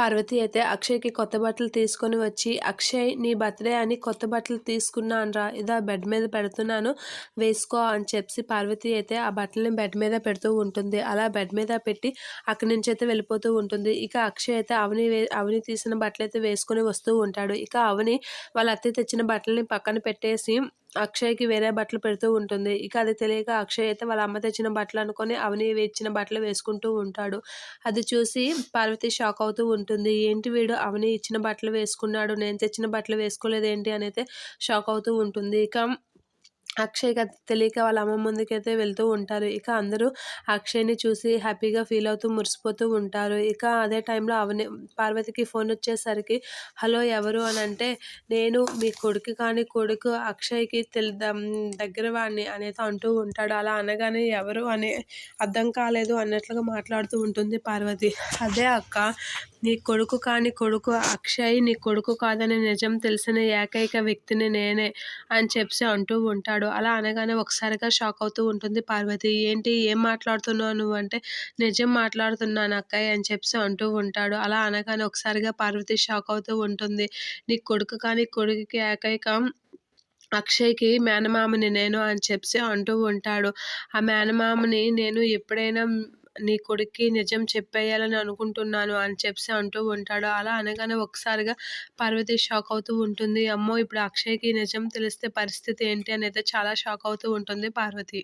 పార్వతి అయితే అక్షయ్కి కొత్త బట్టలు తీసుకొని వచ్చి అక్షయ్ నీ బర్త్డే అని కొత్త బట్టలు తీసుకున్నానరా ఇదా బెడ్ మీద పెడుతున్నాను వేసుకో అని చెప్పి పార్వతి అయితే ఆ బట్టలని బెడ్ మీద పెడుతూ ఉంటుంది. అలా బెడ్ మీద పెట్టి అక్కడి నుంచి అయితే వెళ్ళిపోతూ ఉంటుంది. ఇక అక్షయ్ అయితే అవని వే అవని తీసిన బట్టలు అయితే వేసుకొని వస్తూ ఉంటాడు. ఇక అవని వాళ్ళ అత్తయ్య తెచ్చిన బట్టలని పక్కన పెట్టేసి అక్షయ్కి వేరే బట్టలు పెడుతూ ఉంటుంది. ఇక అది తెలియక అక్షయ్ అయితే వాళ్ళ అమ్మ తెచ్చిన బట్టలు అనుకొని అవని ఇచ్చిన బట్టలు వేసుకుంటూ ఉంటాడు. అది చూసి పార్వతి షాక్ అవుతూ ఉంటుంది. ఏంటి వీడు? అవని ఇచ్చిన బట్టలు వేసుకున్నాడు. నేను తెచ్చిన బట్టలు వేసుకోలేదు ఏంటి అని అయితే షాక్ అవుతూ ఉంటుంది. ఇక అక్షయ్ తెలియక వాళ్ళ అమ్మ ముందుకైతే వెళ్తూ ఉంటారు. ఇక అందరూ అక్షయ్ని చూసి హ్యాపీగా ఫీల్ అవుతూ మురిసిపోతూ ఉంటారు. ఇక అదే టైంలో అవని పార్వతికి ఫోన్ వచ్చేసరికి హలో ఎవరు? అని అంటే నేను మీ కొడుకు కానీ కొడుకు అక్షయ్కి తెలి దగ్గర వాడిని అనేది అంటూ ఉంటాడు. అలా అనగానే ఎవరు అని అర్థం కాలేదు అన్నట్లుగా మాట్లాడుతూ ఉంటుంది పార్వతి. అదే అక్క నీ కొడుకు కాని కొడుకు అక్షయ్ నీ కొడుకు కాదని నిజం తెలిసిన ఏకైక వ్యక్తిని నేనే అని చెప్పి అంటూ ఉంటాడు. అలా అనగానే ఒకసారిగా షాక్ అవుతూ ఉంటుంది పార్వతి. ఏంటి? ఏం మాట్లాడుతున్నావు నువ్వు? అంటే నిజం మాట్లాడుతున్నాను అక్కయ్య అని చెప్పి అంటూ ఉంటాడు. అలా అనగానే ఒకసారిగా పార్వతి షాక్ అవుతూ ఉంటుంది. నీ కొడుకు కానీ కొడుకుకి ఏకైక అక్షయ్కి మేనమామని నేను అని చెప్పి అంటూ ఉంటాడు. ఆ మేనమామని నేను ఎప్పుడైనా నీ కొడుక్కి నిజం చెప్పేయాలని అనుకుంటున్నాను అని చెప్పి అంటూ ఉంటాడు. అలా అనగానే ఒకసారిగా పార్వతి షాక్ అవుతూ ఉంటుంది. అమ్మో ఇప్పుడు అక్షయ్కి నిజం తెలిస్తే పరిస్థితి ఏంటి అని అయితే చాలా షాక్ అవుతూ ఉంటుంది పార్వతి.